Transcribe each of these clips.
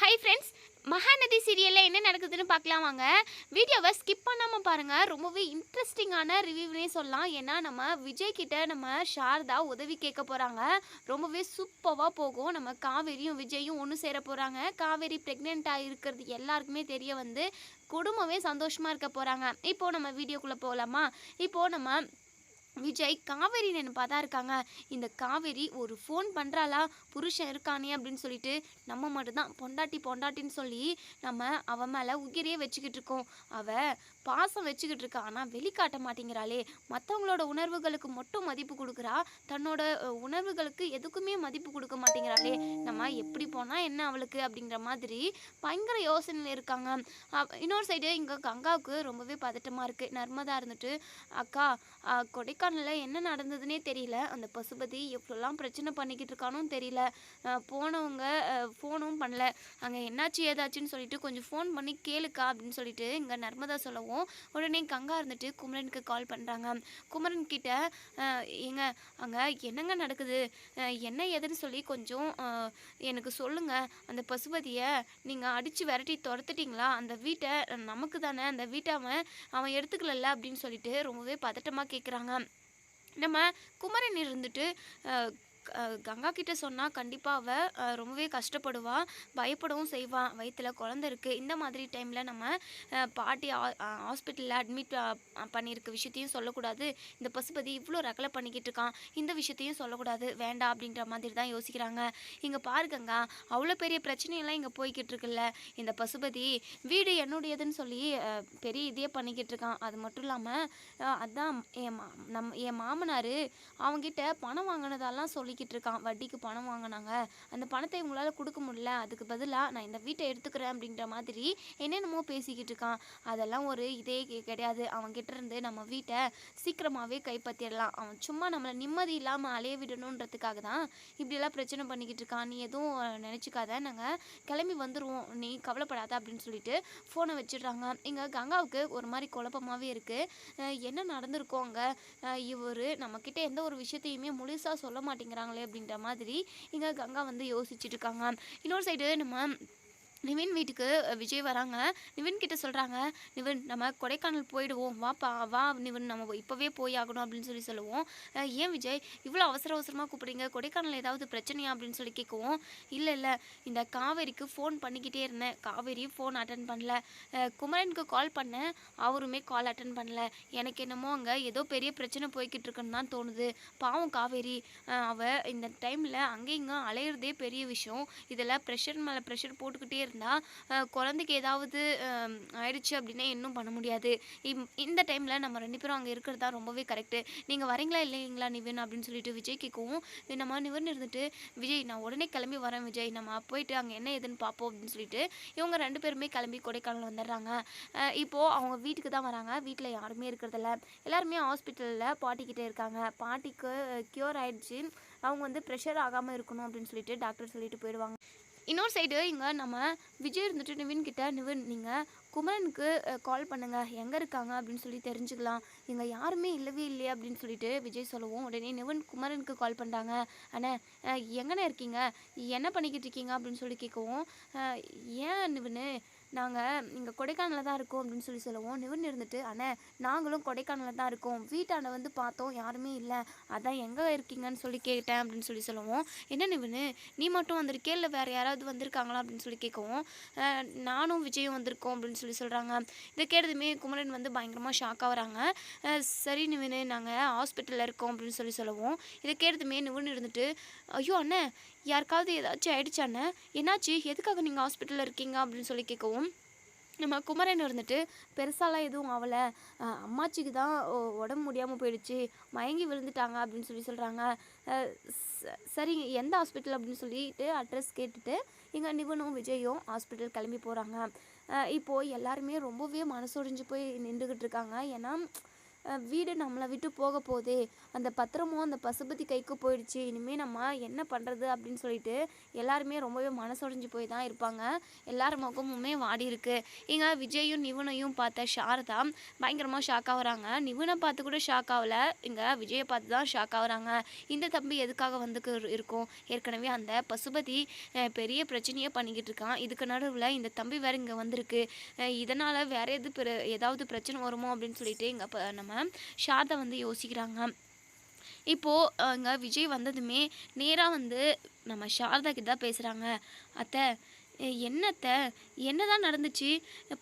Hi friends Mahanadi சீரியலில் என்ன நடக்குதுன்னு பார்க்கலாம் வாங்க. வீடியோவை ஸ்கிப் பண்ணாமல் பாருங்கள் ரொம்பவே இன்ட்ரெஸ்டிங்கான ரிவ்யூனே சொல்லலாம். ஏன்னா நம்ம விஜய் கிட்ட நம்ம சாரதா உதவி கேட்க போகிறாங்க ரொம்பவே சூப்பராக போகும். நம்ம காவேரியும் விஜயும் ஒன்று சேர போகிறாங்க காவேரி ப்ரெக்னெண்ட்டாக இருக்கிறது எல்லாருக்குமே தெரிய வந்து குடும்பமே சந்தோஷமாக இருக்க போகிறாங்க இப்போது நம்ம வீடியோக்குள்ளே போகலாமா இப்போது நம்ம விஜய் காவேரி நினைப்பா தான் இருக்காங்க. இந்த காவேரி ஒரு ஃபோன் பண்ணுறாளா புருஷன் இருக்கானே அப்படின்னு சொல்லிட்டு நம்ம மட்டும்தான் பொண்டாட்டி பொண்டாட்டின்னு சொல்லி நம்ம அவன் மேலே உயிரையே வச்சுக்கிட்டு இருக்கோம். அவ பாசம் வச்சுக்கிட்டு இருக்கா. ஆனால் வெளிக்காட்ட மாட்டேங்கிறாளே. மற்றவங்களோட உணர்வுகளுக்கு மட்டும் மதிப்பு கொடுக்குறா. தன்னோட உணர்வுகளுக்கு எதுக்குமே மதிப்பு கொடுக்க மாட்டேங்கிறாளே. நம்ம எப்படி போனால் என்ன அவளுக்கு அப்படிங்கிற மாதிரி பயங்கர யோசனையில் இருக்காங்க. இன்னொரு சைடு இங்கே கங்காவுக்கு ரொம்பவே பதட்டமாக இருக்குது நர்மதா இருந்துட்டு அக்கா கொடைக்கானலில் என்ன நடந்ததுன்னே தெரியல. அந்த பசுபதி எவ்வளோலாம் பிரச்சனை பண்ணிக்கிட்டு இருக்கானும் தெரியல. போனவங்க ஃபோனும் பண்ணல. அங்கே என்னாச்சு ஏதாச்சுன்னு சொல்லிட்டு கொஞ்சம் ஃபோன் பண்ணி கேளுக்கா அப்படின்னு சொல்லிட்டு இங்கே நர்மதா சொல்லவும் உடனே கங்கா இருந்துட்டு குமரனுக்கு கால் பண்ணுறாங்க குமரன் கிட்ட ஏங்க அங்கே என்னங்க நடக்குது? என்ன எதுன்னு சொல்லி கொஞ்சம் எனக்கு சொல்லுங்க. அந்த பசுபதியை நீங்கள் அடித்து விரட்டி துரத்துட்டிங்களா? அந்த வீட்டை நமக்கு தானே அந்த வீட்டை அவன் அவன் எடுத்துக்கலல்ல? அப்படின்னு சொல்லிட்டு ரொம்பவே பதட்டமாக கேட்குறாங்க நம்ம குமரன் இருந்துட்டு கங்கா கிட்ட சொன்னால் கண்டிப்பாக அவள் ரொம்பவே கஷ்டப்படுவா பயப்படவும் செய்வான் வயிற்றில் குழந்தை இருக்குது இந்த மாதிரி டைமில் நம்ம பாட்டி ஹாஸ்பிட்டலில் அட்மிட் பண்ணியிருக்க விஷயத்தையும் சொல்லக்கூடாது. இந்த பசுபதி இவ்வளோ ரகலை பண்ணிக்கிட்டு இருக்கான். இந்த விஷயத்தையும் சொல்லக்கூடாது. வேண்டாம் அப்படின்ற மாதிரி தான் யோசிக்கிறாங்க. இங்கே பாருங்கங்க அவ்வளோ பெரிய பிரச்சனையெல்லாம் இங்கே போய்கிட்டு இருக்குல்ல. இந்த பசுபதி வீடு என்னுடையதுன்னு சொல்லி பெரிய இதே பண்ணிக்கிட்டு இருக்கான். அது மட்டும் இல்லாமல் அதான் என் மா நம் என் மாமனார் அவங்ககிட்ட பணம் வாங்கினதெல்லாம் சொல்லிக்கிட்டு இருக்கான் வட்டிக்கு பணம் வாங்கினாங்க. அந்த பணத்தை உங்களால் கொடுக்க முடியல அதுக்கு பதிலாக நான் இந்த வீட்டை எடுத்துக்கிறேன் அப்படின்ற மாதிரி என்னென்னமோ பேசிக்கிட்டு இருக்கான். அதெல்லாம் ஒரு இதே கெ- கிடையாது. அவன்கிட்ட இருந்து நம்ம வீட்டை சீக்கிரமாகவே கைப்பற்றிடலாம். அவன் சும்மா நம்மளை நிம்மதி இல்லாமல் அலைய விடணுன்றதுக்காக தான் இப்படியெல்லாம் பிரச்சனை பண்ணிக்கிட்டு இருக்கான். நீ எதுவும் நினச்சிக்காத. நாங்கள் கிளம்பி வந்துடுவோம் நீ கவலைப்படாத அப்படின்னு சொல்லிட்டு ஃபோனை வச்சிடுறாங்க. இங்கே கங்காவுக்கு ஒரு மாதிரி குழப்பமாகவே இருக்குது என்ன நடந்திருக்கோங்க அங்கே? இவர் நம்மக்கிட்ட எந்த ஒரு விஷயத்தையுமே முழுசாக சொல்ல பண்ணுறாங்களே அப்படின்ற மாதிரி இங்கே கங்கா வந்து யோசிச்சுட்டு இருக்காங்க. இன்னொரு சைடு நம்ம நிவின் வீட்டுக்கு விஜய் வராங்க. நிவின் கிட்ட சொல்கிறாங்க நிவின் நம்ம கொடைக்கானல் போயிடுவோம். வாப்பா வா நிவின் நம்ம இப்போவே போய் ஆகணும் அப்படின்னு சொல்லி சொல்லுவோம். ஏன் விஜய்? இவ்வளோ அவசர அவசரமாக கூப்பிடுங்க கொடைக்கானல் ஏதாவது பிரச்சனையா? அப்படின்னு சொல்லி கேட்கவும் இல்லை இல்லை. இந்த காவேரிக்கு ஃபோன் பண்ணிக்கிட்டே இருந்தேன். காவேரி ஃபோன் அட்டன் பண்ணல. குமரனுக்கு கால் பண்ணேன். அவருமே கால் அட்டன் பண்ணல. எனக்கு என்னமோ அங்கே ஏதோ பெரிய பிரச்சனை போய்கிட்டு இருக்குன்னு தான் தோணுது. பாவம் காவேரி. அவள் இந்த டைமில் அங்கேயும் இங்கே அலையிறதே பெரிய விஷயம். இதில் ப்ரெஷர் மேலே ப்ரெஷர் போட்டுக்கிட்டே இருந்தேன் இருந்தால் குழந்தைக்கு ஏதாவது ஆயிடுச்சு அப்படின்னா இன்னும் பண்ண முடியாது. இம்- இந்த டைமில் நம்ம ரெண்டு பேரும் அங்கே இருக்கிறது தான் ரொம்பவே கரெக்டு நீங்கள் வரீங்களா இல்லைங்களா நிவன் அப்படின்னு சொல்லிட்டு விஜய் கேட்கவும் நம்ம நிவன் இருந்துட்டு விஜய் நான் உடனே கிளம்பி வரேன் விஜய். நம்ம போயிட்டு அங்கே என்ன ஏதுன்னு பார்ப்போம் அப்படின்னு சொல்லிட்டு இவங்க ரெண்டு பேருமே கிளம்பி கொடைக்கானல் வந்துடுறாங்க. இப்போது அவங்க வீட்டுக்கு தான் வராங்க. வீட்டில் யாருமே இருக்கிறதில்ல எல்லாருமே ஹாஸ்பிட்டலில் பாட்டிக்கிட்டே இருக்காங்க. பாட்டிக்கு க்யூர் ஆயிடுச்சு. அவங்க வந்து ப்ரெஷர் ஆகாமல் இருக்கணும் அப்படின்னு சொல்லிட்டு டாக்டர் சொல்லிட்டு போயிடுவாங்க. இன்னொரு சைடு இங்கே நம்ம விஜய் இருந்துட்டு நிவின் கிட்ட நிவின் நீங்கள் குமரனுக்கு கால் பண்ணுங்கள் எங்கே இருக்காங்க அப்படின்னு சொல்லி தெரிஞ்சுக்கலாம். இங்கே யாருமே இல்லவே இல்லையே அப்படின்னு சொல்லிட்டு விஜய் சொல்லவும். உடனே நிவன் குமரனுக்கு கால் பண்ணுறாங்க அண்ணே எங்கண்ணே இருக்கீங்க? என்ன பண்ணிக்கிட்டு இருக்கீங்க? அப்படின்னு சொல்லி கேட்கவும் ஏன் நிவின் நாங்கள் இங்கே கொடைக்கானலில் தான் இருக்கோம் அப்படின்னு சொல்லி சொல்லுவோம். நிவின் இருந்துட்டு அண்ணே நாங்களும் கொடைக்கானலில் தான் இருக்கோம். வீட்டாண்ட வந்து பார்த்தோம் யாருமே இல்லை. அதான் எங்கே இருக்கீங்கன்னு சொல்லி கேட்டேன் அப்படின்னு சொல்லி சொல்லுவோம். என்ன நிவனு? நீ மட்டும் வந்திருக்கே இல்லை வேறு யாராவது வந்திருக்காங்களா? அப்படின்னு சொல்லி கேட்கவும். நானும் விஜயும் வந்திருக்கோம் அப்படின்னு சொல்லி சொல்கிறாங்க இதை கேட்டதுமே குமரன் வந்து பயங்கரமாக ஷாக் ஆகிறாங்க சரி நிவனு நாங்கள் ஹாஸ்பிட்டலில் இருக்கோம் அப்படின்னு சொல்லி சொல்லுவோம். இதை கேட்டதுமே நிவன் இருந்துட்டு ஐயோ அண்ணே யாருக்காவது ஏதாச்சும் ஆயிடுச்சு என்னாச்சு? எதுக்காக நீங்கள் ஹாஸ்பிட்டலில் இருக்கீங்க? அப்படின்னு சொல்லி கேட்கவும் நம்ம குமரன் இருந்துட்டு பெருசாலாம் எதுவும் ஆகலை அம்மாச்சிக்கு தான் உடம்பு முடியாமல் போயிடுச்சு. மயங்கி விழுந்துட்டாங்க. அப்படின்னு சொல்லி சொல்கிறாங்க சரி எந்த ஹாஸ்பிட்டல் அப்படின்னு சொல்லிட்டு அட்ரஸ் கேட்டுட்டு இங்கே நிவனும் விஜயும் ஹாஸ்பிட்டல் கிளம்பி போகிறாங்க இப்போது எல்லாருமே ரொம்பவே மனசொடிஞ்சு போய் நின்றுக்கிட்டு இருக்காங்க. ஏன்னா வீடு நம்மளை விட்டு போக போதே அந்த பத்திரமும் அந்த பசுபதி கைக்கு போயிடுச்சு. இனிமேல் நம்ம என்ன பண்ணுறது அப்படின்னு சொல்லிட்டு எல்லாருமே ரொம்பவே மனசொடைஞ்சு போய் தான் இருப்பாங்க. எல்லார் முகமுமே வாடி இருக்கு. இங்கே விஜயும் நிவனையும் பார்த்த சாரதா பயங்கரமாக ஷாக் ஆகுறாங்க. நிவனை பார்த்து கூட ஷாக் ஆகல. இங்கே விஜயை பார்த்து தான் ஷாக் ஆகுறாங்க. இந்த தம்பி எதுக்காக வந்துக்கு இருக்கும்? ஏற்கனவே அந்த பசுபதி பெரிய பிரச்சனையே பண்ணிக்கிட்டு இருக்கான். இதுக்கு நடுவில் இந்த தம்பி வேற இங்கே வந்திருக்கு. இதனால் வேற எது ஏதாவது பிரச்சனை வருமோ அப்படின்னு சொல்லிட்டு இங்கே நம்ம சாரதா வந்து யோசிக்கிறாங்க. இப்போது அங்கே விஜய் வந்ததுமே நேராக வந்து நம்ம சாரதா கிட்ட தான் பேசுகிறாங்க அத்தை என்னத்த? என்னதான் நடந்துச்சு?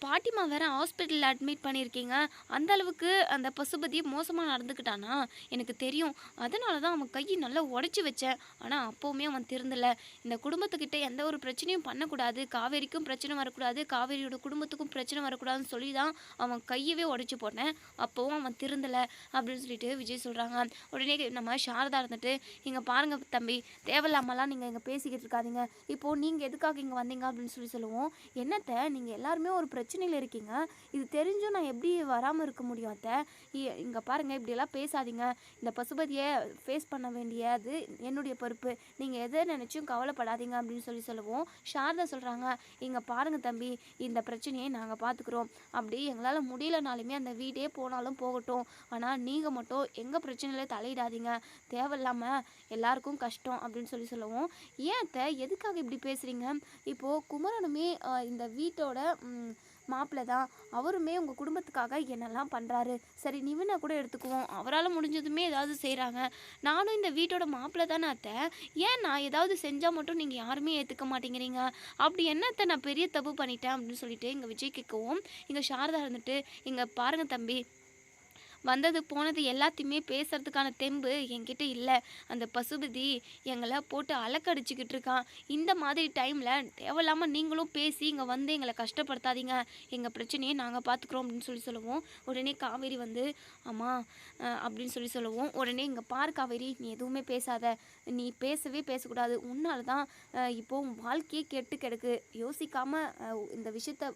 பாட்டிமா வேற ஹாஸ்பிட்டலில் அட்மிட் பண்ணியிருக்கீங்க அந்த அளவுக்கு அந்த பசுபதி மோசமாக நடந்துக்கிட்டானா? எனக்கு தெரியும். அதனால தான் அவன் கையை நல்லா உடச்சி வச்சேன். ஆனால் அப்போவுமே அவன் திருந்தலை. இந்த குடும்பத்துக்கிட்ட எந்த ஒரு பிரச்சனையும் பண்ணக்கூடாது. காவேரிக்கும் பிரச்சனை வரக்கூடாது. காவேரியோட குடும்பத்துக்கும் பிரச்சனை வரக்கூடாதுன்னு சொல்லி தான் அவன் கையவே உடச்சி போட்டேன். அப்போவும் அவன் திருந்தலை அப்படின்னு சொல்லிட்டு விஜய் சொல்கிறாங்க உடனே நம்ம சாரதா இருந்துட்டு இங்கே பாருங்கள் தம்பி தேவையில்லாமலாம் நீங்கள் இங்கே பேசிக்கிட்டு இருக்காதீங்க. இப்போது நீங்கள் எதுக்காக இங்கே வந்தீங்க? அப்படின்னு சொல்லி சொல்லுவோம். என்னத்த நீங்கள் எல்லாருமே ஒரு பிரச்சனையில் இருக்கீங்க. இது தெரிஞ்சும் நான் எப்படி வராமல் இருக்க முடியும் அத்தை? இங்கே பாருங்கள் இப்படியெல்லாம் பேசாதீங்க. இந்த பசுபதியை ஃபேஸ் பண்ண வேண்டியது என்னுடைய பொறுப்பு. நீங்கள் எதை நினச்சும் கவலைப்படாதீங்க அப்படின்னு சொல்லி சொல்லுவோம். சாரதா சொல்கிறாங்க இங்கே பாருங்கள் தம்பி இந்த பிரச்சனையை நாங்கள் பார்த்துக்குறோம் அப்படி எங்களால் முடியலனாலுமே அந்த வீடே போனாலும் போகட்டும். ஆனால் நீங்கள் மட்டும் எங்கள் பிரச்சனையில் தலையிடாதீங்க. தேவையில்லாமல் எல்லாருக்கும் கஷ்டம் அப்படின்னு சொல்லி சொல்லுவோம். ஏன் அத்தை எதுக்காக இப்படி பேசுகிறீங்க இப்போது குமரனுமே இந்த வீட்டோட மாப்பிள்ளை தான். அவருமே உங்கள் குடும்பத்துக்காக என்னெல்லாம் பண்ணுறாரு சரி நிவினை கூட எடுத்துக்குவோம். அவரால் முடிஞ்சதுமே ஏதாவது செய்கிறாங்க நானும் இந்த வீட்டோட மாப்பிள்ளை தானே அத்தை. ஏன் நான் ஏதாவது செஞ்சால் மட்டும் நீங்கள் யாருமே ஏற்றுக்க மாட்டேங்கிறீங்க? அப்படி என்னத்தை நான் பெரிய தப்பு பண்ணிட்டேன் அப்படின்னு சொல்லிட்டு இங்கே விஜய் கேட்கவும் இங்கே சாரதா இருந்துட்டு இங்கே பாருங்கள் தம்பி. வந்தது போனது எல்லாத்தையுமே பேசுறதுக்கான தெம்பு என்கிட்ட இல்லை. அந்த பசுபதி எங்களை போட்டு அலக்கடிச்சிக்கிட்டு இருக்கான். இந்த மாதிரி டைமில் தேவையில்லாமல் நீங்களும் பேசி இங்கே வந்து எங்களை கஷ்டப்படுத்தாதீங்க. எங்கள் பிரச்சனையை நாங்கள் பார்த்துக்குறோம் அப்படின்னு சொல்லி சொல்லுவோம். உடனே காவேரி வந்து அம்மா அப்படின்னு சொல்லி சொல்லுவோம். உடனே இங்கே பார் காவேரி நீ எதுவுமே பேசாத. நீ பேசவே பேசக்கூடாது. உன்னால் தான் இப்போ உன் வாழ்க்கையே கெட்டு கிடக்கு. யோசிக்காமல் இந்த விஷயத்த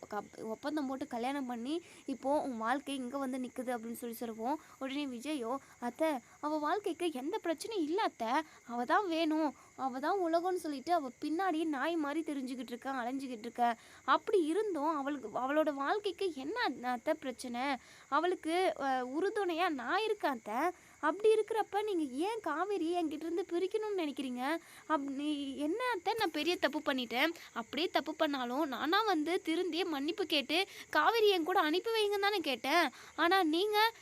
ஒப்பந்தம் போட்டு கல்யாணம் பண்ணி இப்போது உன் வாழ்க்கை இங்கே வந்து நிற்குது அப்படின்னு சொல்லி சொல்லுவோம். உடனே விஜயோ அத்தை அவள் வாழ்க்கைக்கு எந்த பிரச்சனையும் இல்லை அத்தை. அவள் தான் வேணும். அவள் தான் உலகம்னு சொல்லிட்டு அவள் பின்னாடியே நாய் மாதிரி தெரிஞ்சுக்கிட்டு இருக்கேன் அலைஞ்சிக்கிட்டு இருக்கேன் அப்படி இருந்தும் அவளுக்கு அவளோட வாழ்க்கைக்கு என்ன அத்தை பிரச்சனை? அவளுக்கு உறுதுணையாக நான் இருக்கேன் அத்தை? அப்படி இருக்கிறப்ப நீங்கள் ஏன் காவேரியை என்கிட்டருந்து பிரிக்கணும்னு நினைக்கிறீங்க? அப்படி என்ன நான் பெரிய தப்பு பண்ணிட்டேன். அப்படியே தப்பு பண்ணாலும் நானாக வந்து திருந்தியே மன்னிப்பு கேட்டு காவேரி என் கூட அனுப்பி வைங்க தானே கேட்டேன். ஆனால் நீங்கள்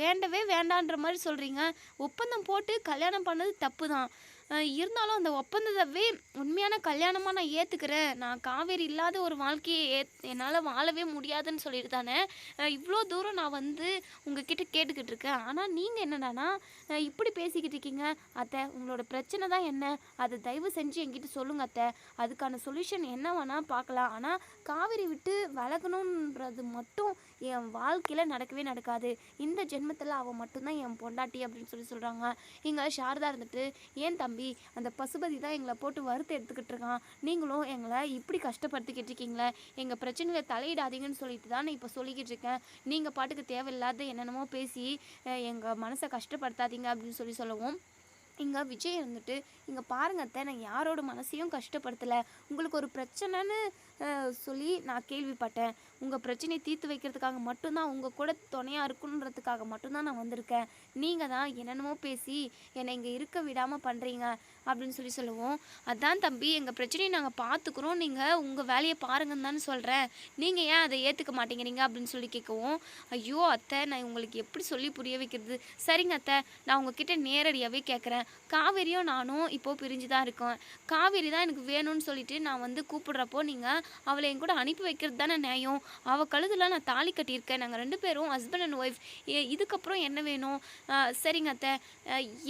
வேண்டவே வேண்டான்ற மாதிரி சொல்கிறீங்க ஒப்பந்தம் போட்டு கல்யாணம் பண்ணது தப்பு தான் இருந்தாலும் அந்த ஒப்பந்தத்தவே உண்மையான கல்யாணமாக நான் ஏற்றுக்கிறேன் நான் காவேரி இல்லாத ஒரு வாழ்க்கையை ஏ என்னால் வாழவே முடியாதுன்னு சொல்லிட்டு தானே இவ்வளோ தூரம் நான் வந்து உங்ககிட்ட கேட்டுக்கிட்டு இருக்கேன். ஆனால் நீங்கள் என்னடானா இப்படி பேசிக்கிட்டு இருக்கீங்க. அத்தை உங்களோட பிரச்சனை தான் என்ன? அதை தயவு செஞ்சு என்கிட்ட சொல்லுங்க அத்தை. அதுக்கான சொல்யூஷன் என்ன வேணால் பார்க்கலாம். ஆனால் காவேரி விட்டு விலகணுன்றது மட்டும் என் வாழ்க்கையில் நடக்கவே நடக்காது. இந்த ஜென்மத்தில் அவள் மட்டும்தான் என் பொண்டாட்டி அப்படின்னு சொல்லி சொல்கிறாங்க இங்கே சாரதா இருந்துட்டு ஏன் தம்பி அந்த பசுபதி தான் எங்களை போட்டு வறுத்து எடுத்துக்கிட்டு இருக்கான். நீங்களும் எங்களை இப்படி கஷ்டப்படுத்திக்கிட்டு இருக்கீங்களே? எங்கள் பிரச்சனையில் தலையிடாதீங்கன்னு சொல்லிட்டு தான் நான் இப்போ சொல்லிக்கிட்டு இருக்கேன். நீங்கள் பாட்டுக்கு தேவையில்லாத என்னென்னமோ பேசி எங்கள் மனசை கஷ்டப்படுத்தாதீங்க அப்படின்னு சொல்லி சொல்லவும் இங்கே விஜய் இருந்துட்டு இங்கே பாருங்க அத்தை நான் யாரோட மனசையும் கஷ்டப்படுத்தலை. உங்களுக்கு ஒரு பிரச்சனைன்னு சொல்லி நான் கேள்விப்பட்டேன். உங்கள் பிரச்சனையை தீர்த்து வைக்கிறதுக்காக மட்டும்தான் உங்கள் கூட துணையாக இருக்கணுன்றதுக்காக மட்டும்தான் நான் வந்திருக்கேன். நீங்கள் தான் என்னென்னமோ பேசி என்னை இங்கே இருக்க விடாமல் பண்ணுறீங்க அப்படின்னு சொல்லி சொல்லுவோம். அதான் தம்பி எங்கள் பிரச்சனையை நாங்கள் பார்த்துக்குறோம் நீங்கள் உங்கள் வேலையை பாருங்கன்னு தானே சொல்கிறேன் நீங்கள் ஏன் அதை ஏற்றுக்க மாட்டேங்கிறீங்க அப்படின்னு சொல்லி கேட்கவும் ஐயோ அத்தை நான் உங்களுக்கு எப்படி சொல்லி புரிய வைக்கிறது? சரிங்க அத்தை நான் உங்ககிட்ட நேரடியாகவே கேட்குறேன். காவேரியும் நானும் இப்போ பிரிஞ்சு தான் இருக்கோம். காவேரி தான் எனக்கு வேணும்னு சொல்லிட்டு நான் வந்து கூப்பிடுறப்போ நீங்கள் அவளை என் கூட அனுப்பி வைக்கிறது தானே நியாயம். அவள் கழுதுல நான் தாலி கட்டியிருக்கேன். நாங்கள் ரெண்டு பேரும் ஹஸ்பண்ட் அண்ட் ஒய்ஃப் இதுக்கப்புறம் என்ன வேணும்? சரிங்க அத்தை.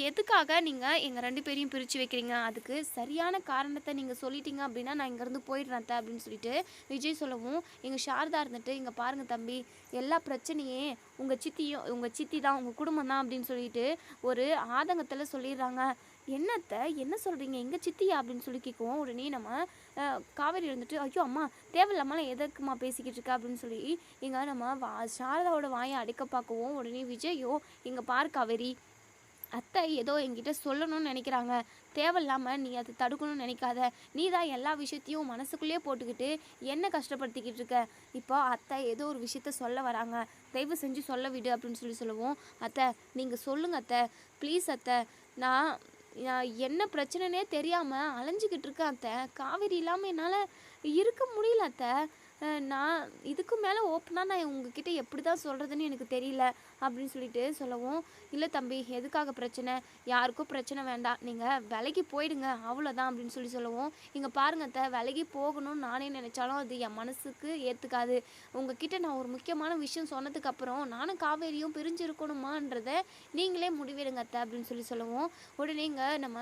எதுக்காக நீங்கள் எங்கள் ரெண்டு பேரையும் பிரித்து வைக்கிறீங்க? அதுக்கு சரியான காரணத்தை நீங்கள் சொல்லிட்டீங்க அப்படின்னா நான் இங்கேருந்து போயிடுறேன் அத்தை அப்படின்னு சொல்லிட்டு விஜய் சொல்லவும் எங்கள் சாரதா இருந்துட்டு இங்கே பாருங்க தம்பி எல்லா பிரச்சனையே உங்கள் சித்தியும் உங்கள் சித்தி தான் உங்கள் குடும்பம் தான் அப்படின்னு சொல்லிட்டு ஒரு ஆதங்கத்தில் சொல்லிடுறாங்க. என்னத்த? என்ன சொல்கிறீங்க எங்கள் சித்தியா? அப்படின்னு சொல்லி கேட்குவோம் உடனே நம்ம காவேரி இருந்துட்டு ஐயோ அம்மா தேவையில்லாமலாம் எதற்குமா பேசிக்கிட்டு இருக்கா? அப்படின்னு சொல்லி இங்கே நம்ம வா சாரதாவோட வாயை அடைக்க பார்க்கவும் உடனே விஜயோ இங்கே பார் காவேரி அத்தை ஏதோ என்கிட்ட சொல்லணும்னு நினைக்கிறாங்க. தேவையில்லாமல் நீ அதை தடுக்கணும்னு நினைக்காத. நீ தான் எல்லா விஷயத்தையும் மனசுக்குள்ளேயே போட்டுக்கிட்டு என்ன கஷ்டப்படுத்திக்கிட்டு இருக்க? இப்போ அத்தை ஏதோ ஒரு விஷயத்த சொல்ல வராங்க. தயவு செஞ்சு சொல்ல விடு அப்படின்னு சொல்லி சொல்லுவோம். அத்தை நீங்கள் சொல்லுங்க அத்தை. ப்ளீஸ் அத்தை. நான் என்ன பிரச்சனைனே தெரியாமல் அலைஞ்சிக்கிட்டு இருக்கேன் அத்தை. காவேரி இல்லாமல் என்னால் இருக்க முடியல அத்தை. நான் இதுக்கு மேலே ஓப்பனாக நான் உங்ககிட்ட எப்படி தான் சொல்கிறதுன்னு எனக்கு தெரியல. அப்படின்னு சொல்லிட்டு சொல்லவும் இல்லை தம்பி எதுக்காக பிரச்சனை? யாருக்கும் பிரச்சனை வேண்டாம். நீங்கள் விலைக்கு போயிடுங்க அவ்வளோதான் அப்படின்னு சொல்லி சொல்லவும் இங்கே பாருங்க அத்தை விலைக்கு போகணும்னு நானே நினச்சாலும் அது என் மனசுக்கு ஏற்றுக்காது உங்ககிட்ட நான் ஒரு முக்கியமான விஷயம் சொன்னதுக்கப்புறம் நானும் காவேரியும் பிரிஞ்சு இருக்கணுமான்றதை நீங்களே முடிவெடுங்க அத்தை அப்படின்னு சொல்லி சொல்லவும் உடனே இங்கே நம்ம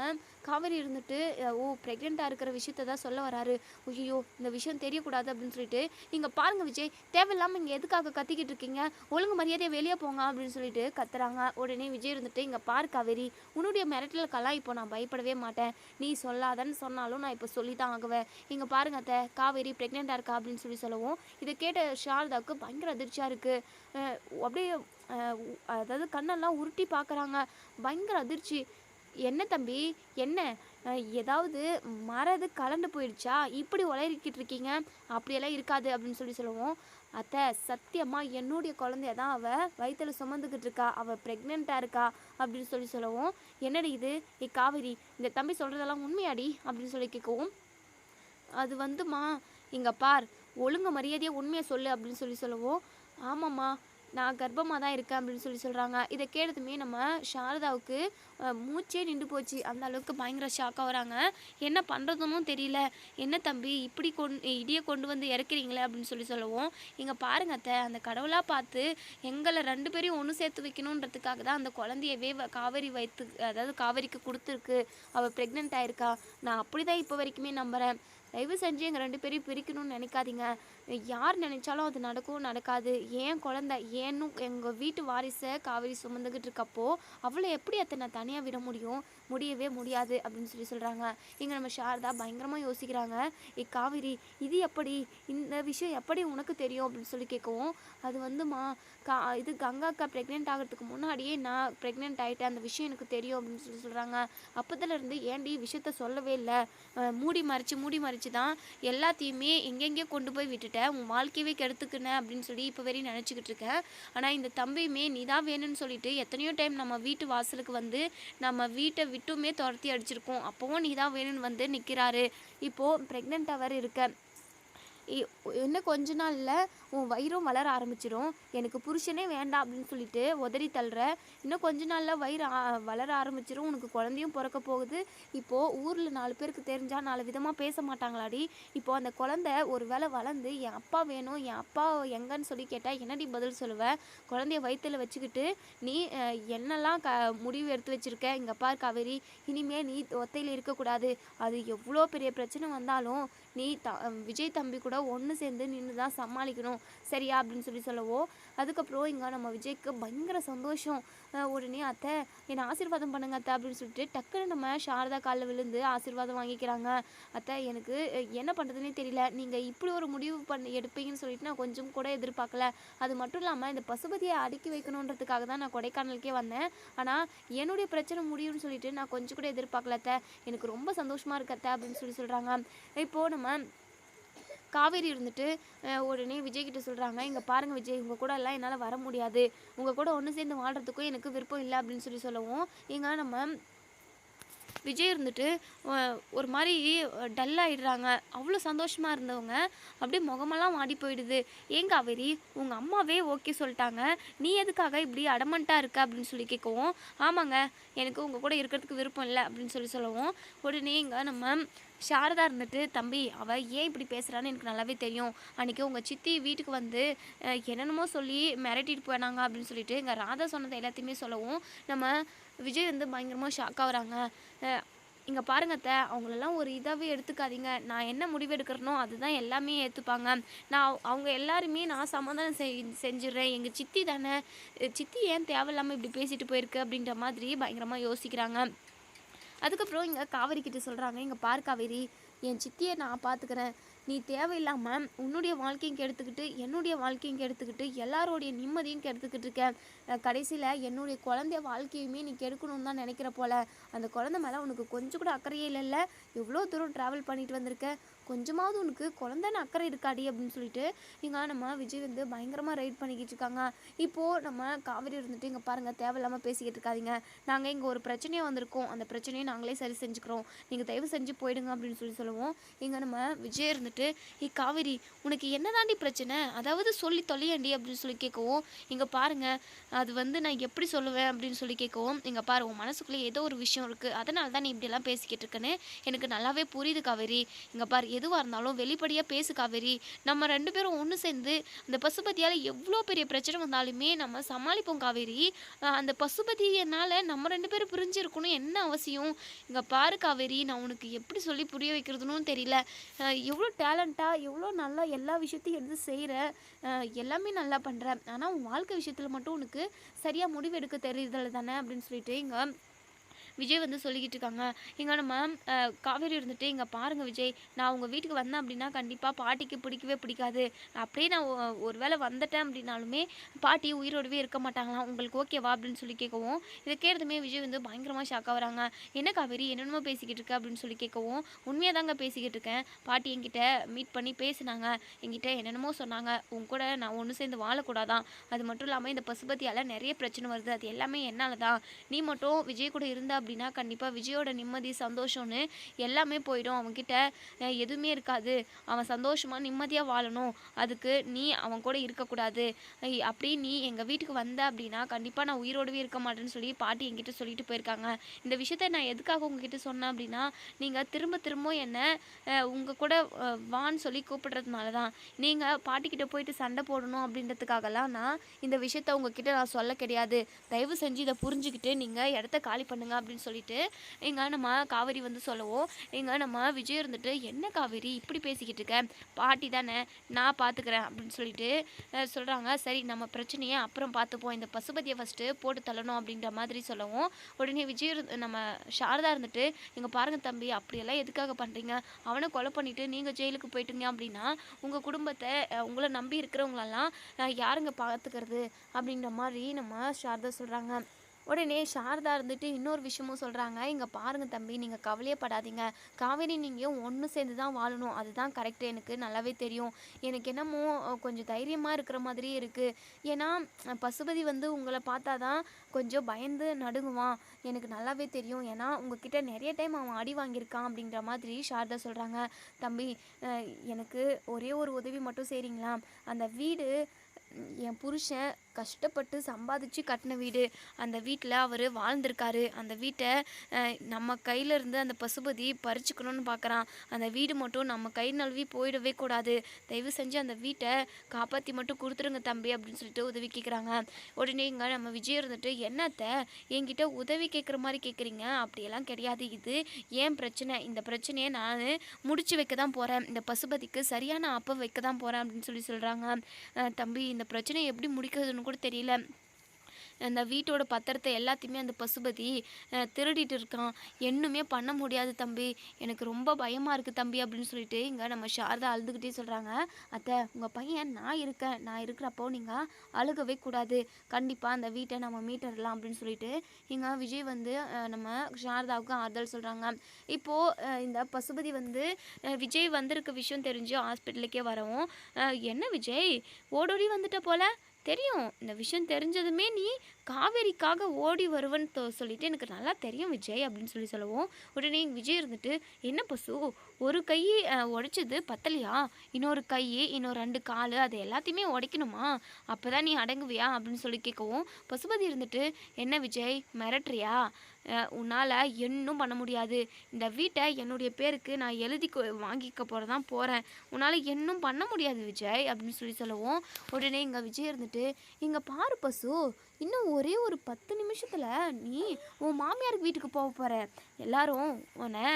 காவேரி இருந்துட்டு ஓ ப்ரெக்னெண்ட்டாக இருக்கிற விஷயத்த தான் சொல்ல வராரு. ஐயோ இந்த விஷயம் தெரியக்கூடாது அப்படின்னு சொல்லிட்டு நீங்கள் பாருங்கள் விஜய் தேவையில்லாமல் இங்கே எதுக்காக கத்திக்கிட்டு இருக்கீங்க? ஒழுங்கு மரியாதையை வெளியே போங்க அப்படின்னு சொல்லிட்டு கத்துறாங்க. உடனே விஜய் இருந்துட்டு இங்கே பார் காவேரி உன்னுடைய மிரட்டலுக்கெல்லாம் இப்போ நான் பயப்படவே மாட்டேன். நீ சொல்லாதன்னு சொன்னாலும் நான் இப்போ சொல்லி தான் ஆகுவேன். இங்கே பாருங்க அத்தை காவேரி ப்ரெக்னெண்ட்டாக இருக்கா? அப்படின்னு சொல்லி சொல்லவும் இதை கேட்ட சாரதாவுக்கு பயங்கர அதிர்ச்சியாக இருக்குது அப்படியே அதாவது கண்ணெல்லாம் உருட்டி பார்க்குறாங்க பயங்கர அதிர்ச்சி. என்ன தம்பி? என்ன? ஏதாவது மறது கலண்டு போயிடுச்சா? இப்படி உளறிக்கிட்டு இருக்கீங்க. அப்படியெல்லாம் இருக்காது அப்படின்னு சொல்லி சொல்லுவோம். அத்தை சத்தியமாக என்னுடைய குழந்தைய தான் அவள் வயிற்றில் சுமந்துக்கிட்டு இருக்கா. அவள் ப்ரெக்னெண்ட்டாக இருக்கா? அப்படின்னு சொல்லி சொல்லவும். என்னடி இது? ஏ காவேரி இந்த தம்பி சொல்றதெல்லாம் உண்மையாடி? அப்படின்னு சொல்லி கேட்கவும். அது வந்துமா இங்கே பார் ஒழுங்கு மரியாதையாக உண்மையை சொல்லு அப்படின்னு சொல்லி சொல்லவும். ஆமாம்மா நான் கர்ப்பமாக தான் இருக்கேன் அப்படின்னு சொல்லி சொல்கிறாங்க இதை கேட்டதுமே நம்ம சாரதாவுக்கு மூச்சே நின்று போச்சு. அந்த அளவுக்கு பயங்கர ஷாக்காக வராங்க. என்ன பண்ணுறதுன்னு தெரியல. என்ன தம்பி இப்படி கொண்டு இடியை கொண்டு வந்து இறக்குறீங்களே அப்படின்னு சொல்லி சொல்லுவோம் இங்கே பாருங்க அத்தை அந்த கடவுளாக பார்த்து எங்களை ரெண்டு பேரையும் ஒன்று சேர்த்து வைக்கணுன்றதுக்காக தான் அந்த குழந்தையவே வ- காவேரி வைத்து அதாவது காவேரிக்கு கொடுத்துருக்கு. அவள் ப்ரெக்னென்ட் ஆயிருக்கா. நான் அப்படி தான் இப்போ வரைக்குமே நம்புகிறேன் தயவு செஞ்சு எங்கள் ரெண்டு பேரையும் பிரிக்கணும்னு நினைக்காதீங்க. யார் நினைச்சாலும் அது நடக்கும் நடக்காது. ஏன் குழந்தை ஏன்னும் எங்கள் வீட்டு வாரிசை காவேரி சுமந்துக்கிட்டு இருக்கப்போ அவளை எப்படி அத்தை நான் தனியாக விட முடியும்? முடியவே முடியாது அப்படின்னு சொல்லி சொல்கிறாங்க இங்கே நம்ம சாரதா பயங்கரமாக யோசிக்கிறாங்க. ஏ காவிரி இது எப்படி? இந்த விஷயம் எப்படி உனக்கு தெரியும்? அப்படின்னு சொல்லி கேட்கவும் அது வந்துமா கா இது கங்கா அக்கா ப்ரெக்னென்ட் ஆகிறதுக்கு முன்னாடியே நான் ப்ரெக்னென்ட் ஆகிட்டேன் அந்த விஷயம் எனக்கு தெரியும் அப்படின்னு சொல்லி சொல்கிறாங்க அப்போதுலேருந்து ஏன்டி விஷயத்த சொல்லவே இல்லை? மூடி மறைச்சு மூடி மறைச்சு தான் எல்லாத்தையுமே எங்கெங்கே கொண்டு போய் விட்டுட்டேன் உன் வாழ்க்கையவே கெடுத்துக்கினேன் அப்படின்னு சொல்லி இப்போ வரையும் நினச்சிக்கிட்டு இருக்கேன். ஆனால் இந்த தம்பியுமே நீ தான் வேணும்னு சொல்லிட்டு எத்தனையோ டைம் நம்ம வீட்டு வாசலுக்கு வந்து நம்ம வீட்டை விட்டுமே துரத்தி அடிச்சிருக்கோம். அப்போவும் நீ தான் வேணும்னு வந்து நிற்கிறாரு இப்போது ப்ரெக்னென்ட் அவர் இருக்க. இ- இன்னும் கொஞ்ச நாளில் உன் வயிறும் வளர ஆரம்பிச்சிடும் எனக்கு புருஷனே வேண்டாம் அப்படின்னு சொல்லிட்டு உதறி தள்ளுற. இன்னும் கொஞ்ச நாளில் வயிறு வளர ஆரம்பிச்சிடும் உனக்கு குழந்தையும் பிறக்க போகுது. இப்போது ஊரில் நாலு பேருக்கு தெரிஞ்சால் நாலு விதமாக பேச மாட்டாங்களாடி. இப்போ அந்த குழந்தை ஒரு வேளை வளர்ந்து என் அப்பா வேணும் என் அப்பா எங்கன்னு சொல்லி கேட்டால் என்னடி பதில் சொல்லுவேன் குழந்தைய வயிற்றில் வச்சுக்கிட்டு நீ என்னெல்லாம் க முடிவு எடுத்து வச்சுருக்க? இங்கே பார் காவேரி. இனிமே நீ ஒத்தையில் இருக்கக்கூடாது அது எவ்வளோ பெரிய பிரச்சனை வந்தாலும் நீ த விஜய் தம்பி கூட ஒன்று சேர்ந்து நின்று தான் சமாளிக்கணும். சரியா அப்படின்னு சொல்லி சொல்லவோ அதுக்கப்புறம் இங்கே நம்ம விஜய்க்கு பயங்கர சந்தோஷம். உடனே அத்தை என்னை ஆசீர்வாதம் பண்ணுங்க அத்தை அப்படின்னு சொல்லிட்டு டக்குன்னு நம்ம சாரதா காலில் விழுந்து ஆசீர்வாதம் வாங்கிக்கிறாங்க. அத்தை எனக்கு என்ன பண்ணுறதுனே தெரியல. நீங்கள் இப்படி ஒரு முடிவு பண்ணி எடுப்பீங்கன்னு சொல்லிட்டு நான் கொஞ்சம் கூட எதிர்பார்க்கல. அது மட்டும் இல்லாமல் இந்த பசுபதியை அடுக்கி வைக்கணுன்றதுக்காக தான் நான் கொடைக்கானலுக்கே வந்தேன். ஆனால் என்னுடைய பிரச்சனை முடியும்னு சொல்லிட்டு நான் கொஞ்சம் கூட எதிர்பார்க்கல அத்தை. எனக்கு ரொம்ப சந்தோஷமாக இருக்கு அப்படின்னு சொல்லி சொல்கிறாங்க இப்போது நம்ம காவேரி இருந்துட்டு உடனே விஜய் கிட்ட சொல்கிறாங்க இங்கே பாருங்க விஜய் உங்கள் கூட எல்லாம் என்னால் வர முடியாது. உங்கள் கூட ஒன்று சேர்ந்து வாழ்கிறதுக்கும் எனக்கு விருப்பம் இல்லை அப்படின்னு சொல்லி சொல்லவும் இங்கே நம்ம விஜய் இருந்துட்டு ஒரு மாதிரி டல்லாகிடுறாங்க அவ்வளோ சந்தோஷமாக இருந்தவங்க அப்படியே முகமெல்லாம் மாடி போயிடுது. ஏன் காவேரி உங்கள் அம்மாவே ஓகே சொல்லிட்டாங்க. நீ எதுக்காக இப்படி அடமண்ட்டாக இருக்க? அப்படின்னு சொல்லி கேட்கவும் ஆமாங்க எனக்கு உங்கள் கூட இருக்கிறதுக்கு விருப்பம் இல்லை அப்படின்னு சொல்லி சொல்லவும் உடனே இங்கே நம்ம சாரதா இருந்துட்டு தம்பி அவள் ஏன் இப்படி பேசுகிறான்னு எனக்கு நல்லாவே தெரியும். அன்றைக்கி உங்கள் சித்தி வீட்டுக்கு வந்து என்னென்னமோ சொல்லி மிரட்டிட்டு போனாங்க அப்படின்னு சொல்லிட்டு இங்கே ராதா சொன்னதை எல்லாத்தையுமே சொல்லவும் நம்ம விஜய் வந்து பயங்கரமாக ஷாக் ஆகுறாங்க. இங்கே பாருங்க அத்தை அவங்களெல்லாம் ஒரு இதாகவே எடுத்துக்காதீங்க. நான் என்ன முடிவு எடுக்கிறனோ அதுதான் எல்லாமே ஏற்றுப்பாங்க நான் அவங்க எல்லாருமே நான் சமாதானம் செய் செஞ்சிடுறேன் எங்கள் சித்தி தானே சித்தி ஏன் தேவையில்லாமல் இப்படி பேசிட்டு போயிருக்கு? அப்படின்ற மாதிரி பயங்கரமாக யோசிக்கிறாங்க. அதுக்கப்புறம் இங்கே காவேரி கிட்ட சொல்கிறாங்க இங்கே பார் காவேரி என் சித்தியை நான் பார்த்துக்கிறேன் நீ தேவையில்லாமல் உன்னுடைய வாழ்க்கையும் கெடுத்துக்கிட்டு என்னுடைய வாழ்க்கையும் கெடுத்துக்கிட்டு எல்லாரோடைய நிம்மதியும் கெடுத்துக்கிட்டு இருக்க. கடைசியில் என்னுடைய குழந்தைய வாழ்க்கையுமே நீ கெடுக்கணும்னு தான் நினைக்கிற போல. அந்த குழந்தை மேலே உனக்கு கொஞ்சம் கூட அக்கறையே இல்லைல்ல? எவ்வளோ தூரம் ட்ராவல் பண்ணிட்டு வந்திருக்க. கொஞ்சமாவது உனக்கு குழந்தைன்னு அக்கறை இருக்காடி அப்படின்னு சொல்லிட்டு இங்கே நம்ம விஜய் வந்து பயங்கரமாக ரைட் பண்ணிக்கிட்டு இருக்காங்க. இப்போது நம்ம காவேரி இருந்துட்டு இங்கே பாருங்கள் தேவையில்லாமல் பேசிக்கிட்டு இருக்காதீங்க. நாங்கள் இங்கே ஒரு பிரச்சனையாக வந்திருக்கோம். அந்த பிரச்சனையை நாங்களே சரி செஞ்சுக்கிறோம். நீங்கள் தயவு செஞ்சு போயிடுங்க அப்படின்னு சொல்லி சொல்லுவோம். இங்கே நம்ம விஜய் இருந்துட்டு ஏ காவிரி உனக்கு என்ன தாண்டி பிரச்சனை? அதாவது சொல்லி தொலையண்டி அப்படின்னு சொல்லி கேட்கவும் இங்கே பாருங்கள் அது வந்து நான் எப்படி சொல்லுவேன் அப்படின்னு சொல்லி கேட்கவும் இங்கே பாரு உன் மனசுக்குள்ளே ஏதோ ஒரு விஷயம் இருக்குது அதனால தான் நீ இப்படியெல்லாம் பேசிக்கிட்டு இருக்கேன்னு எனக்கு நல்லாவே புரியுது காவேரி. இங்கே பாரு எதுவாக இருந்தாலும் வெளிப்படையாக பேசு காவேரி. நம்ம ரெண்டு பேரும் ஒன்று சேர்ந்து அந்த பசுபதியால் எவ்வளோ பெரிய பிரச்சனை வந்தாலுமே நம்ம சமாளிப்போம் காவேரி. அந்த பசுபதியினால் நம்ம ரெண்டு பேரும் பிரிஞ்சிருக்கணும் என்ன அவசியம்? இங்கே பாரு காவேரி நான் உனக்கு எப்படி சொல்லி புரிய வைக்கிறதுன்னு தெரியல. எவ்வளோ டேலண்ட்டாக எவ்வளோ நல்லா எல்லா விஷயத்தையும் எடுத்து செய்கிற எல்லாமே நல்லா பண்ணுற ஆனால் உன் வாழ்க்கை விஷயத்தில் மட்டும் உனக்கு சரியாக முடிவு எடுக்க தெரியுதல் தானே அப்படின்னு சொல்லிட்டு இங்கே விஜய் வந்து சொல்லிக்கிட்டு இருக்காங்க. இங்கே நம்ம காவேரி இருந்துட்டு இங்கே பாருங்கள் விஜய் நான் உங்கள் வீட்டுக்கு வந்தேன் அப்படின்னா கண்டிப்பாக பாட்டிக்கு பிடிக்கவே பிடிக்காது. அப்படியே நான் ஒ- ஒருவேளை வந்துட்டேன் அப்படின்னாலுமே பாட்டி உயிரோடவே இருக்க மாட்டாங்களாம். உங்களுக்கு ஓகேவா அப்படின்னு சொல்லி கேட்கவும் இதை கேட்டதுமே விஜய் வந்து பயங்கரமாக ஷாக் வராங்க. என்ன காவேரி என்னென்னமோ பேசிக்கிட்டு இருக்க? அப்படின்னு சொல்லி கேட்கவும் உண்மையாக தாங்க பேசிக்கிட்டு இருக்கேன். பாட்டி என்கிட்ட மீட் பண்ணி பேசினாங்க. என்கிட்ட என்னென்னமோ சொன்னாங்க. உன் கூட நான் ஒன்று சேர்ந்து வாழக்கூடாதான். அது மட்டும் இல்லாமல் இந்த பசுபதியால் நிறைய பிரச்சனை வருது. அது எல்லாமே என்னால் தான் நீ மட்டும் விஜய் கூட இருந்தால் அப்படின்னா கண்டிப்பாக விஜயோட நிம்மதி சந்தோஷம்னு எல்லாமே போயிடும். அவன்கிட்ட எதுவுமே இருக்காது. அவன் சந்தோஷமாக நிம்மதியாக வாழணும். அதுக்கு நீ அவன் கூட இருக்கக்கூடாது. அப்படி நீ எங்கள் வீட்டுக்கு வந்த அப்படின்னா கண்டிப்பாக நான் உயிரோடவே இருக்க மாட்டேன்னு சொல்லி பாட்டி என்கிட்ட சொல்லிட்டு போயிருக்காங்க. இந்த விஷயத்த நான் எதுக்காக உங்ககிட்ட சொன்னேன் அப்படின்னா நீங்கள் திரும்ப திரும்ப என்னை உங்கள் கூட வான்னு சொல்லி கூப்பிடுறதுனால தான். நீங்கள் பாட்டிக்கிட்ட போயிட்டு சண்டை போடணும் அப்படின்றதுக்காகலாம் நான் இந்த விஷயத்த உங்ககிட்ட நான் சொல்ல கிடையாது. தயவு செஞ்சு இதை புரிஞ்சுக்கிட்டு நீங்கள் இடத்த காலி பண்ணுங்க அப்படின்னு சொல்லிட்டு எங்க நம்ம காவேரி வந்து சொல்லவும் எங்க நம்ம விஜய் இருந்துட்டு என்ன காவேரி இப்படி பேசிக்கிட்டு இருக்க? பாட்டி தானே நான் பார்த்துக்கிறேன் அப்படின்னு சொல்லிட்டு சொல்கிறாங்க சரி நம்ம பிரச்சனையை அப்புறம் பார்த்துப்போம் இந்த பசுபதியை ஃபஸ்ட்டு போட்டு தள்ளணும் அப்படின்ற மாதிரி சொல்லவும் உடனே விஜய் இருந்து- நம்ம சாரதா இருந்துட்டு இங்கே பாருங்கள் தம்பி அப்படியெல்லாம் எதுக்காக பண்ணுறீங்க அவனை கொலை பண்ணிவிட்டு நீங்கள் ஜெயிலுக்கு போயிட்டீங்க அப்படின்னா உங்கள் குடும்பத்தை உங்களை நம்பி இருக்கிறவங்களெல்லாம் யாருங்க பார்த்துக்கிறது அப்படின்ற மாதிரி நம்ம சாரதா சொல்கிறாங்க உடனே சாரதா இருந்துட்டு இன்னொரு விஷயமும் சொல்கிறாங்க இங்கே பாருங்கள் தம்பி நீங்கள் கவலையே படாதீங்க. காவேரி நீங்கள் ஒன்று சேர்ந்து தான் வாழணும்? அதுதான் கரெக்டு எனக்கு நல்லாவே தெரியும். எனக்கு என்னமோ கொஞ்சம் தைரியமாக இருக்கிற மாதிரியே இருக்குது ஏன்னா பசுபதி வந்து உங்களை பார்த்தா தான் கொஞ்சம் பயந்து நடுங்குவான். எனக்கு நல்லாவே தெரியும். ஏன்னா உங்ககிட்ட நிறைய டைம் அவன் அடி வாங்கியிருக்கான் அப்படின்ற மாதிரி சாரதா சொல்கிறாங்க தம்பி எனக்கு ஒரே ஒரு உதவி மட்டும் செய்கிறீங்களா அந்த வீடு என் புருஷன் கஷ்டப்பட்டு சம்பாதிச்சு கட்டின வீடு. அந்த வீட்டில் அவர் வாழ்ந்திருக்காரு. அந்த வீட்டை நம்ம கையில இருந்து அந்த பசுபதி பறிச்சுக்கணும்னு பார்க்குறான் அந்த வீடு மட்டும் நம்ம கை நழுவி போயிடவே கூடாது. தயவு செஞ்சு அந்த வீட்டை காப்பாற்றி மட்டும் கொடுத்துருங்க தம்பி அப்படின்னு சொல்லிட்டு உதவி கேட்குறாங்க உடனே இங்கே நம்ம விஜய் இருந்துட்டு என்னத்த? என்கிட்ட உதவி கேட்குற மாதிரி கேட்குறீங்க அப்படியெல்லாம் கிடையாது. இது ஏன் பிரச்சனை? இந்த பிரச்சனையை நான் முடிச்சு வைக்க தான் போகிறேன் இந்த பசுபதிக்கு சரியான அப்போ வைக்க தான் போகிறேன் அப்படின்னு சொல்லி சொல்கிறாங்க தம்பி இந்த பிரச்சனையை எப்படி முடிக்கிறதுன்னு கூட தெரியல. அந்த வீட்டோட பத்திரத்தை எல்லாத்தையுமே அந்த பசுபதி திருடிட்டு இருக்கான். என்னுமே பண்ண முடியாது தம்பி. எனக்கு ரொம்ப பயமாக இருக்குது தம்பி அப்படின்னு சொல்லிட்டு இங்கே நம்ம சாரதா அழுதுகிட்டே சொல்கிறாங்க அத்தை உங்கள் பையன் நான் இருக்கேன். நான் இருக்கிறப்போ நீங்கள் அழுகவே கூடாது. கண்டிப்பாக அந்த வீட்டை நம்ம மீட்டரலாம் அப்படின்னு சொல்லிட்டு இங்கே விஜய் வந்து நம்ம சாரதாவுக்கு ஆறுதல் சொல்கிறாங்க இப்போது இந்த பசுபதி வந்து விஜய் வந்திருக்க விஷயம் தெரிஞ்சு ஹாஸ்பிட்டலுக்கே வரவும் என்ன விஜய்? ஓடோடி வந்துட்ட போல. தெரியும். இந்த விஷயம் தெரிஞ்சதுமே நீ காவேரிக்காக ஓடி வருவன்னு சொல்லிட்டு எனக்கு நல்லா தெரியும் விஜய் அப்படின்னு சொல்லி சொல்லவும். உடனே விஜய் இருந்துட்டு என்ன பசு? ஒரு கை உடைச்சது பத்தலையா? இன்னொரு கை இன்னொரு ரெண்டு கால் அது எல்லாத்தையுமே உடைக்கணுமா? அப்போ தான் நீ அடங்குவியா? அப்படின்னு சொல்லி கேட்கவும். பசுபதி இருந்துட்டு என்ன விஜய் மிரட்டுறியா? உன்னால் இன்னும் பண்ண முடியாது. இந்த வீட்டை என்னுடைய பேருக்கு நான் எழுதி கொ- வாங்கிக்க போகிறதான் போகிறேன் உன்னால் இன்னும் பண்ண முடியாது விஜய் அப்படின்னு சொல்லி சொல்லுவோம். உடனே இங்கே விஜய் இருந்துட்டு இங்கே பாரு பசு இன்னும் ஒரே ஒரு பத்து நிமிஷத்தில் நீ உன் மாமியாருக்கு வீட்டுக்கு போக போகிற எல்லாரும் உன்னை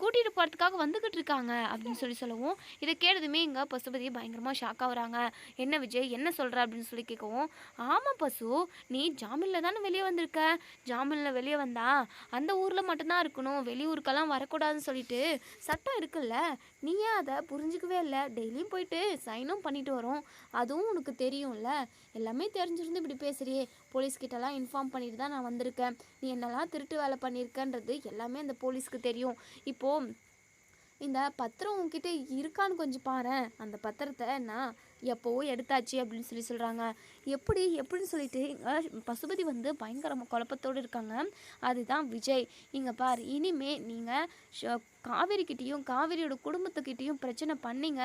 கூட்டிகிட்டு போகிறதுக்காக வந்துக்கிட்டு இருக்காங்க அப்படின்னு சொல்லி சொல்லவும் இதை கேட்டதுமே இங்கே பசுபதி பயங்கரமாக ஷாக் ஆகுறாங்க. என்ன விஜய் என்ன சொல்கிற அப்படின்னு சொல்லி கேட்கவும் ஆமாம் பசு நீ ஜாமீனில் தானே வெளியே வந்திருக்க? ஜாமீனில் வெளியே வந்தா அந்த ஊரில் மட்டும்தான் இருக்கணும். வெளியூருக்கெல்லாம் வரக்கூடாதுன்னு சொல்லிட்டு சட்டம் இருக்குல்ல? நீ ஏன் அதை புரிஞ்சிக்கவே இல்லை? டெய்லியும் போயிட்டு சைனும் பண்ணிட்டு வரோம். அதுவும் உனக்கு தெரியும்ல. எல்லாமே தெரிஞ்சிருந்து இப்படி பேசுகிறியே போலீஸ்கிட்டலாம் இன்ஃபார்ம் பண்ணிட்டு தான் நான் வந்திருக்கேன். நீ என்னெல்லாம் திருட்டு வேலை பண்ணியிருக்கன்றது எல்லாமே அந்த போலீஸ்க்கு தெரியும். இப்போது இந்த பத்திரம் உங்ககிட்ட இருக்கான்னு கொஞ்சம் பாரு அந்த பத்திரத்தை நான் எப்போவோ எடுத்தாச்சு அப்படின்னு சொல்லி சொல்கிறாங்க எப்படி எப்படின்னு சொல்லிட்டு இங்கே பசுபதி வந்து பயங்கரமாக குழப்பத்தோடு இருக்காங்க. அதுதான் விஜய். இங்கே பார் இனிமே நீங்கள் காவேரிக்கிட்டேயும் காவேரியோட குடும்பத்துக்கிட்டேயும் பிரச்சனை பண்ணிங்க.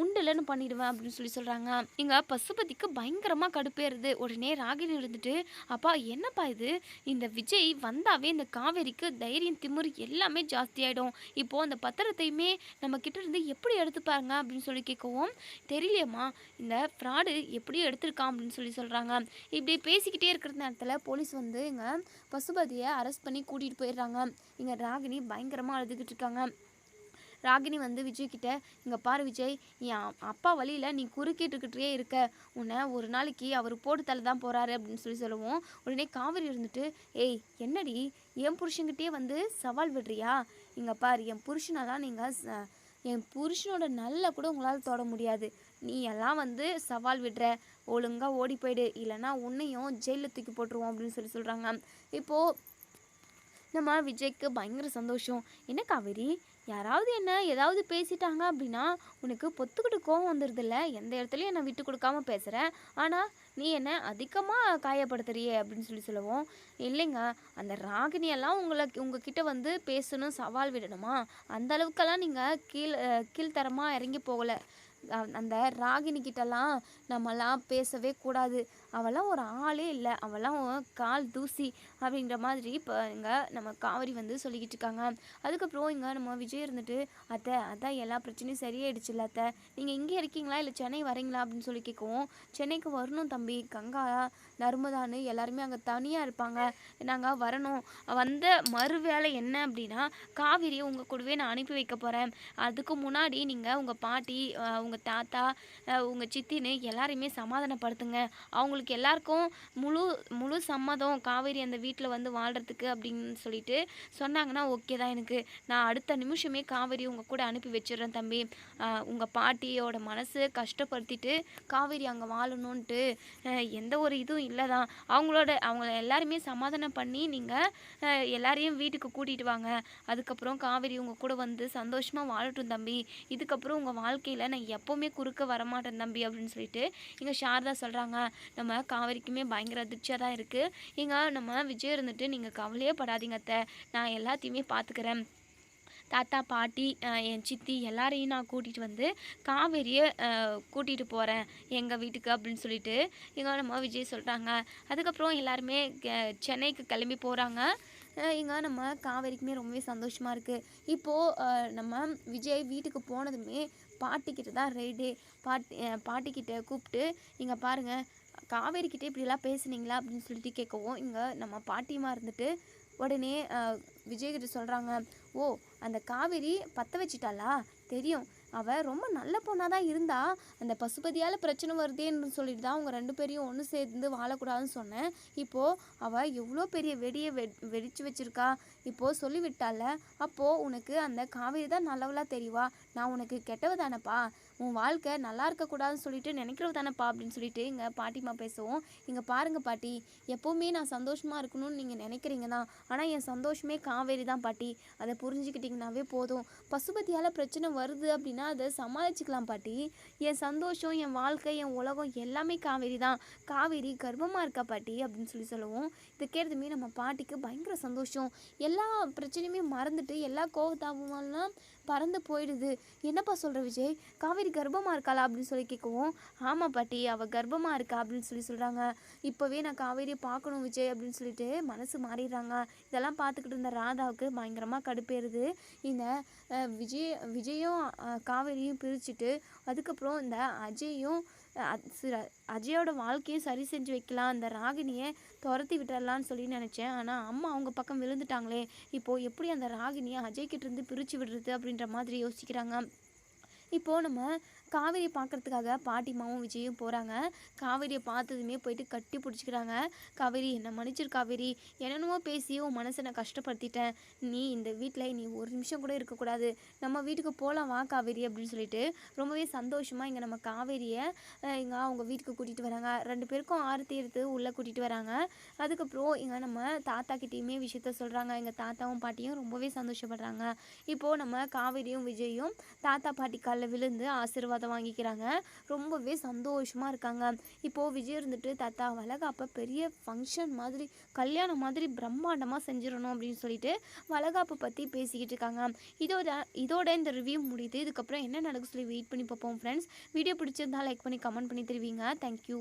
உண்டுலன்னு பண்ணிடுவேன் அப்படின்னு சொல்லி சொல்கிறாங்க இங்கே பசுபதிக்கு பயங்கரமாக கடுப்பேறுது. உடனே ராகினி இருந்துட்டு அப்பா என்னப்பா இது? இந்த விஜய் வந்தாவே இந்த காவேரிக்கு தைரியம் திமிரு எல்லாமே ஜாஸ்தியாயிடும் இப்போது அந்த பத்திரத்தையுமே நம்ம கிட்ட இருந்து எப்படி எடுத்துப்பாருங்க? அப்படின்னு சொல்லி கேட்கவும் தெரியலையம்மா. இந்த ஃப்ராடு எப்படி எடுத்திருக்கான் அப்படின்னு சொல்லி சொல்கிறாங்க இப்படி பேசிக்கிட்டே இருக்கிற நேரத்தில் போலீஸ் வந்து இங்கே பசுபதியை அரெஸ்ட் பண்ணி கூட்டிகிட்டு போயிடுறாங்க. இங்கே ராகினி பயங்கரமாக அழுதுகிட்டு இருக்காங்க. ராகினி வந்து விஜய்கிட்ட இங்கே பாரு விஜய் என் அப்பா வழியில் நீ குறுக்கிட்டுக்கிட்டே இருக்க. உன்னை ஒரு நாளைக்கு அவர் போட்டு தலை தான் போகிறாரு அப்படின்னு சொல்லி சொல்லுவோம். உடனே காவிரி இருந்துட்டு ஏய் என்னடி என் புருஷன்கிட்டயே வந்து சவால் விடுறியா? இங்கே பாரு என் புருஷனெல்லாம் நீங்கள் என் புருஷனோட நல்ல கூட உங்களால் தொட முடியாது. நீ எல்லாம் வந்து சவால் விடுற ஒழுங்காக ஓடி போயிடு இல்லைன்னா உன்னையும் ஜெயிலில் தூக்கி போட்டுருவோம் அப்படின்னு சொல்லி சொல்கிறாங்க இப்போது நம்ம விஜய்க்கு பயங்கர சந்தோஷம். என்ன காவேரி? யாராவது என்ன ஏதாவது பேசிட்டாங்க அப்படின்னா உனக்கு பொத்துக்கிட்டு கோவம் வந்துடுதில்ல எந்த இடத்துலையும் என்னை விட்டு கொடுக்காம பேசுகிற ஆனால் நீ என்ன அதிகமாக காயப்படுத்துறியே அப்படின்னு சொல்லி சொல்லுவோம் இல்லைங்க. அந்த ராகினியெல்லாம் உங்களை உங்ககிட்ட வந்து பேசணும் சவால் விடணுமா? அந்த அளவுக்கெல்லாம் நீங்கள் கீழ் கீழ்த்தரமாக இறங்கி போகலை. அந்த ராகினி கிட்டலாம் நம்மலாம் பேசவே கூடாது. அவளாம் ஒரு ஆளே இல்லை. அவளாம் கால் தூசி அப்படின்ற மாதிரி இப்போ இங்கே நம்ம காவேரி வந்து சொல்லிக்கிட்டு இருக்காங்க. அதுக்கப்புறம் இங்கே நம்ம விஜய் இருந்துட்டு அத்தை அதான் எல்லா பிரச்சனையும் சரியாயிடுச்சுல்ல அத்தை. நீங்கள் இங்கே இருக்கீங்களா? இல்லை சென்னை வரீங்களா? அப்படின்னு சொல்லி கேட்கவும் சென்னைக்கு வரணும் தம்பி. கங்கா நர்மதான்னு எல்லாருமே அங்கே தனியாக இருப்பாங்க. நாங்கள் வரணும். வந்த மறு வேலை என்ன அப்படின்னா காவிரியை உங்கள் கூடவே நான் அனுப்பி வைக்க போகிறேன் அதுக்கு முன்னாடி நீங்கள் உங்கள் பாட்டி உங்கள் தாத்தா உங்கள் சித்தின்னு எல்லாரையுமே சமாதானப்படுத்துங்க. அவங்களுக்கு எல்லாருக்கும் முழு முழு சம்மதம் காவேரி அந்த வீட்டில் வந்து வாழ்கிறதுக்கு அப்படின்னு சொல்லிட்டு சொன்னாங்கன்னா ஓகே தான் எனக்கு. நான் அடுத்த நிமிஷமே காவேரி உங்கள் கூட அனுப்பி வச்சிடுறேன் தம்பி. உங்கள் பாட்டியோட மனசு கஷ்டப்படுத்திட்டு காவேரி அங்கே வாழணுன்ட்டு எந்த ஒரு இதுவும் இல்லை தான். அவங்களோட அவங்கள எல்லாருமே சமாதானம் பண்ணி நீங்கள் எல்லாரையும் வீட்டுக்கு கூட்டிகிட்டு வாங்க. அதுக்கப்புறம் காவேரி உங்கள் கூட வந்து சந்தோஷமாக வாழட்டும் தம்பி. இதுக்கப்புறம் உங்கள் வாழ்க்கையில் நான் எப்போவுமே குறுக்க வரமாட்டேன் தம்பி அப்படின்னு சொல்லிட்டு இங்கே சாரதா சொல்கிறாங்க நம்ம காவேரிக்குமே பயங்கர அதிர்ச்சியாக தான் இருக்குது இங்கே நம்ம விஜய் இருந்துட்டு நீங்கள் கவலையே படாதீங்க அத்தை. நான் எல்லாத்தையுமே பார்த்துக்கிறேன் தாத்தா பாட்டி என் சித்தி எல்லாரையும் நான் கூட்டிகிட்டு வந்து காவேரியை கூட்டிகிட்டு போகிறேன் எங்கள் வீட்டுக்கு அப்படின்னு சொல்லிட்டு. எங்கள் நம்ம விஜய் சொல்கிறாங்க அதுக்கப்புறம் எல்லாருமே சென்னைக்கு கிளம்பி போகிறாங்க இங்கே நம்ம காவேரிக்குமே ரொம்பவே சந்தோஷமாக இருக்குது இப்போது நம்ம விஜய் வீட்டுக்கு போனதுமே பாட்டிக்கிட்ட தான் ரைடு பாட்டி பாட்டிக்கிட்ட கூப்பிட்டு இங்கே பாருங்கள் காவேரிக்கிட்டே இப்படிலாம் பேசுனீங்களா அப்படின்னு சொல்லிட்டு கேட்கவும் இங்கே நம்ம பாட்டியமாக இருந்துட்டு உடனே விஜயகிட்ட விஜய்கிட்ட சொல்கிறாங்க ஓ அந்த காவேரி பற்ற வச்சிட்டாளா? தெரியும். அவள் ரொம்ப நல்ல பொண்ணாக தான் இருந்தா. அந்த பசுபதியால் பிரச்சனை வருதேன்னு சொல்லிட்டு தான் அவங்க ரெண்டு பேரையும் ஒன்று சேர்ந்து வாழக்கூடாதுன்னு சொன்னேன். இப்போது அவள் எவ்வளோ பெரிய வெடியை வெ வெடிச்சு வச்சுருக்கா. இப்போது சொல்லிவிட்டால அப்போது உனக்கு அந்த காவேரி தான் நல்லவளாக தெரியவா நான் உனக்கு கெட்டவ தானப்பா. உன் வாழ்க்கை நல்லா இருக்கக்கூடாதுன்னு சொல்லிட்டு நினைக்கிறவ தானேப்பா அப்படின்னு சொல்லிட்டு இங்கே பாட்டிமா பேசுவோம். இங்கே பாருங்க பாட்டி எப்போவுமே நான் சந்தோஷமாக இருக்கணும்னு நீங்கள் நினைக்கிறீங்க தான். ஆனால் என் சந்தோஷமே காவேரி தான் பாட்டி. அதை புரிஞ்சுக்கிட்டிங்கனாவே போதும். பசுபதியால் பிரச்சனை வருது அப்படின்னா அதை சமாளிச்சுக்கலாம் பாட்டி. என் சந்தோஷம் என் வாழ்க்கை என் உலகம் எல்லாமே காவேரி தான். காவேரி கர்ப்பமாக இருக்கா பாட்டி அப்படின்னு சொல்லி சொல்லுவோம். இதை கேட்டதுமே நம்ம பாட்டிக்கு பயங்கர சந்தோஷம். எல்லா பிரச்சனையுமே மறந்துட்டு எல்லா கோவத்தாபமெல்லாம் பறந்து போயிடுது. என்னப்பா சொல்கிற விஜய்? காவேரி காவேரி கர்ப்பமாக இருக்காளா அப்படின்னு சொல்லி கேட்கவும் ஆமாம் பாட்டி அவள் கர்ப்பமாக இருக்கா? அப்படின்னு சொல்லி சொல்கிறாங்க இப்போவே நான் காவேரியை பார்க்கணும் விஜய் அப்படின்னு சொல்லிட்டு மனசு மாறிடுறாங்க. இதெல்லாம் பார்த்துக்கிட்டு இருந்த ராதாவுக்கு பயங்கரமாக கடுப்பேறுது. இந்த விஜய் விஜயும் காவேரியும் பிரிச்சுட்டு அதுக்கப்புறம் இந்த அஜயும் அஜயோட வாழ்க்கையும் சரி செஞ்சு வைக்கலாம். அந்த ராகினியை துரத்தி விட்டுறலான்னு சொல்லி நினச்சேன். ஆனால் அம்மா அவங்க பக்கம் விழுந்துட்டாங்களே. இப்போது எப்படி அந்த ராகினியை அஜய் கிட்டேருந்து பிரித்து விடுறது அப்படின்ற மாதிரி யோசிக்கிறாங்க. இப்போது நம்ம காவேரியை பார்க்கறதுக்காக பாட்டிமாவும் விஜயும் போகிறாங்க காவேரியை பார்த்ததுமே போயிட்டு கட்டி பிடிச்சிக்கிறாங்க. காவேரி என்னை மன்னிச்சிரு காவேரி. என்னென்னமோ பேசி உன் மனசை நான் கஷ்டப்படுத்திட்டேன். நீ இந்த வீட்டில் நீ ஒரு நிமிஷம் கூட இருக்கக்கூடாது. நம்ம வீட்டுக்கு போகலாம் வா காவேரி அப்படின்னு சொல்லிட்டு ரொம்பவே சந்தோஷமாக இங்கே நம்ம காவேரியை இங்கே அவங்க வீட்டுக்கு கூட்டிகிட்டு வராங்க. ரெண்டு பேருக்கும் ஆரத்தி எடுத்து உள்ளே கூட்டிகிட்டு வராங்க. அதுக்கப்புறம் இங்கே நம்ம தாத்தா கிட்டேயுமே விஷயத்த சொல்கிறாங்க எங்கள் தாத்தாவும் பாட்டியும் ரொம்பவே சந்தோஷப்படுறாங்க. இப்போது நம்ம காவேரியும் விஜயும் தாத்தா பாட்டி காலில் விழுந்து ஆசீர்வாதம் வாங்கிக்கிறாங்க. ரொம்பவே சந்தோஷமாக இருக்காங்க. இப்போது விஜய் இருந்துட்டு தாத்தா வளகாப்பை பெரிய ஃபங்க்ஷன் மாதிரி கல்யாணம் மாதிரி பிரம்மாண்டமாக செஞ்சிடணும் அப்படின்னு சொல்லிட்டு வளகாப்பை பற்றி பேசிக்கிட்டு இருக்காங்க. இதோட இதோட இந்த ரிவ்யூ முடியுது. இதுக்கப்புறம் என்ன நடக்கும் சொல்லி வெயிட் பண்ணி பார்ப்போம் ஃப்ரெண்ட்ஸ் வீடியோ பிடிச்சிருந்தா லைக் பண்ணி கமெண்ட் பண்ணி தருவீங்க. Thank you